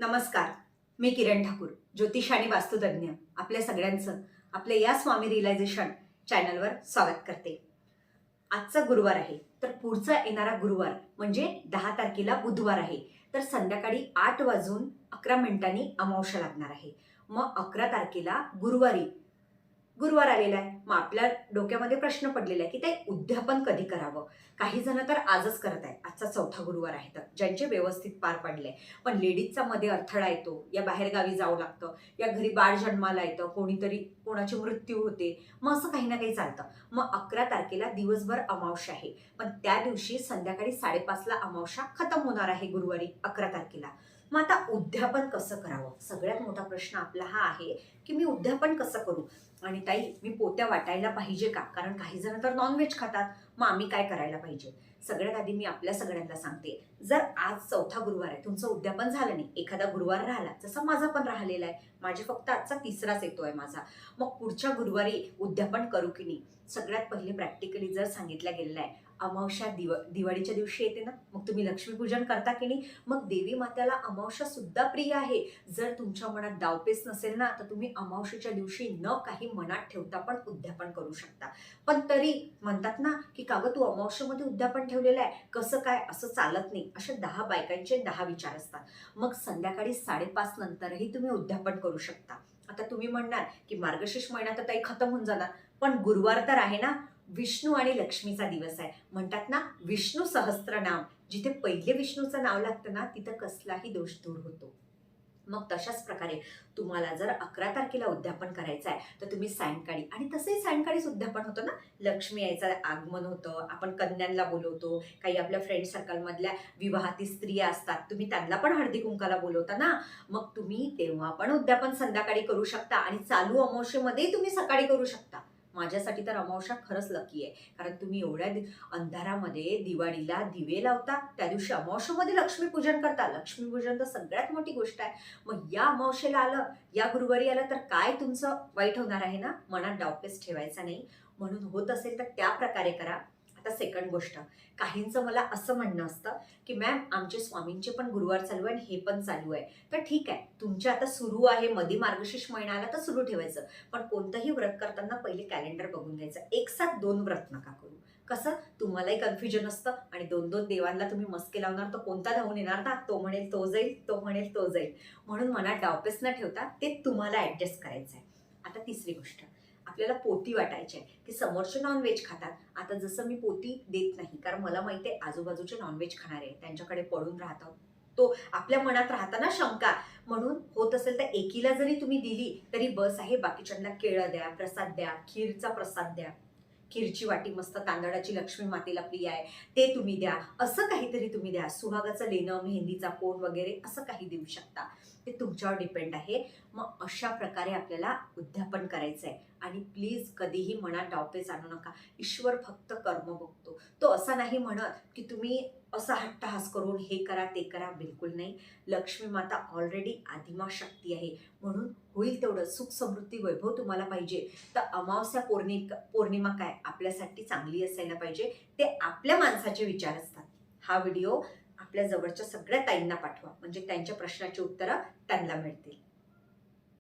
नमस्कार मी किरण ठाकूर ज्योतिष आणि वास्तुतज्ञ. आपल्या सगळ्यांचं आपल्या या स्वामी रिलायझेशन चॅनलवर स्वागत करते. आजचा गुरुवार आहे तर पुढचा येणारा गुरुवार म्हणजे दहा तारखेला बुधवार आहे. तर संध्याकाळी आठ वाजून अकरा मिनिटांनी अमावस्या लागणार आहे. मग अकरा तारखेला गुरुवारी गुरुवार आलेला आहे. मग आपल्या डोक्यामध्ये प्रश्न पडलेला आहे की ते उद्यापन कधी करावं? काही जण तर आजच करत आहे आजचा चौथा गुरुवार आहे तर. ज्यांचे व्यवस्थित पार पडले. पण लेडीजचा मध्ये अडथळा येतो. या बाहेरगावी जावं लागतं. या घरी बाळ जन्माला येतं. कोणीतरी कोणाचे मृत्यू होते. मग असं काही ना काही चालतं. मग अकरा तारखेला दिवसभर अमावस्या आहे. पण त्या दिवशी संध्याकाळी साडेपाचला अमावस्या खतम होणार आहे गुरुवारी अकरा तारखेला. मग आता उद्यापन कसं करावं? सगळ्यात मोठा प्रश्न आपला हा आहे की मी उद्यापन कसं करू? आणि ताई मी पोत्या वाटायला पाहिजे का? कारण काही जण तर नॉनव्हेज खातात. मग आम्ही काय करायला पाहिजे? सगळ्यात आधी मी आपल्या सगळ्यांना सांगते. जर आज चौथा गुरुवार आहे तुमचं उद्यापन झालं नाही एखादा गुरुवार राहिला जसा माझा पण राहिलेला आहे. माझे फक्त आजचा तिसराच येतो आहे माझा. मग पुढच्या गुरुवारी उद्यापन करू की नाही? सगळ्यात पहिले प्रॅक्टिकली जर सांगितलं गेलेलं आहे अमावस्या दिव दिवाळीच्या दिवशी येते ना मग तुम्ही लक्ष्मीपूजन करता की नाही? मग देवी मात्याला अमावस्या सुद्धा प्रिय आहे. जर तुमच्या मनात डावपेच नसेल ना तर तुम्ही अमावस्येच्या दिवशी न काही मनात ठेवता पण उद्यापन करू शकता. पण तरी म्हणतात ना की कागद तू अमावस्येमध्ये उद्यापन ठेवलेलं आहे कसं काय असं चालत नाही. असे दहा बायकांचे दहा विचार असतात. मग संध्याकाळी साडेपाच नंतरही तुम्ही उद्यापन करू शकता. आता तुम्ही म्हणणार की मार्गशीर्ष महिना तर काही खतम होऊन जाणार. पण गुरुवार तर आहे ना विष्णू आणि लक्ष्मीचा दिवस आहे. म्हणतात ना विष्णू सहस्त्रनाम जिथे पहिले विष्णूचं नाव लागतं ना तिथं कसलाही दोष दूर होतो. मग तशाच प्रकारे तुम्हाला जर अकरा तारखेला उद्यापन करायचं आहे तर तुम्ही सायंकाळी आणि तसंही सायंकाळीच उद्यापन होतं ना. लक्ष्मी यायचं आगमन होतं आपण कन्यांना बोलवतो काही आपल्या फ्रेंड सर्कलमधल्या विवाहातील स्त्रिया असतात तुम्ही त्यांना पण हळदी कुंकाला बोलवता ना. मग तुम्ही तेव्हा पण उद्यापन संध्याकाळी करू शकता आणि चालू अमावशेमध्येही तुम्ही सकाळी करू शकता. माझ्यासाठी तर अमावस्या खरंच लकी आहे. कारण तुम्ही एवढ्या दि- अंधारामध्ये दिवाळीला दिवे लावता त्या दिवशी अमावश्यामध्ये लक्ष्मीपूजन करता. लक्ष्मीपूजन तर सगळ्यात मोठी गोष्ट आहे. मग या अमावस्येला आलं या गुरुवारी आलं तर काय तुमचं वाईट होणार आहे ना? मनात डावपेच ठेवायचा नाही. म्हणून होत असेल तर त्या प्रकारे करा. आता सेकंड गोष्ट. काहींचं मला असं म्हणणं असतं की मॅम आमचे स्वामींचे पण गुरुवार चालू आहे आणि हे पण चालू आहे. तर ठीक आहे तुमचे आता सुरू आहे मधी मार्गशीर्ष महिना आला तर सुरू ठेवायचं. पण कोणतंही व्रत करताना पहिले कॅलेंडर बघून घ्यायचं. एक साथ दोन व्रत नका करू. कसं? तुम्हालाही कन्फ्युजन असतं आणि दोन दोन देवांना तुम्ही मस्के लावणार तर कोणता धावून येणार ना? तो म्हणेल तो जाईल तो म्हणेल तो जाईल. म्हणून मनात डावपेच न ठेवता ते तुम्हाला ॲडजस्ट करायचं आहे आता तिसरी गोष्ट. आपल्याला पोती वाटायची आहे की समोरचे नॉनव्हेज खातात. आता जसं मी पोती देत नाही कारण मला माहिती आहे आजूबाजूचे नॉनव्हेज खाणारे त्यांच्याकडे पडून राहतं तो आपल्या मनात राहता ना शंका. म्हणून होत असेल तर एकीला जरी तुम्ही दिली तरी बस आहे बाकीच्यांना केळं द्या प्रसाद द्या खीरचा प्रसाद द्या. खीरची वाटी मस्त तांदळाची लक्ष्मी मातेला प्रिय आहे. ते तुम्ही द्या. असं काहीतरी तुम्ही द्या. सुहागाचं लेणं मेहंदीचा कोण वगैरे असं काही देऊ शकता. ते तुमच्यावर डिपेंड आहे. मग अशा प्रकारे आपल्याला उद्यापन करायचं आहे आणि प्लीज कधीही मनात डावपेच आणू नका. ईश्वर फक्त कर्म बघतो. तो असा नाही म्हणत की तुम्ही असा हट्टहास करून हे करा ते करा बिलकुल नाही. लक्ष्मी माता ऑलरेडी आदिमा शक्ती आहे. म्हणून होईल तेवढं. सुख समृद्धी वैभव तुम्हाला पाहिजे. तर अमावस्या पौर्णि पौर्णिमा काय? आपल्यासाठी चांगली असायला पाहिजे. ते आपल्या माणसाचे विचार असतात. हा व्हिडिओ आपल्या जवळच्या सगळ्या ताईंना पाठवा. म्हणजे त्यांच्या प्रश्नाची उत्तरं त्यांना मिळतील.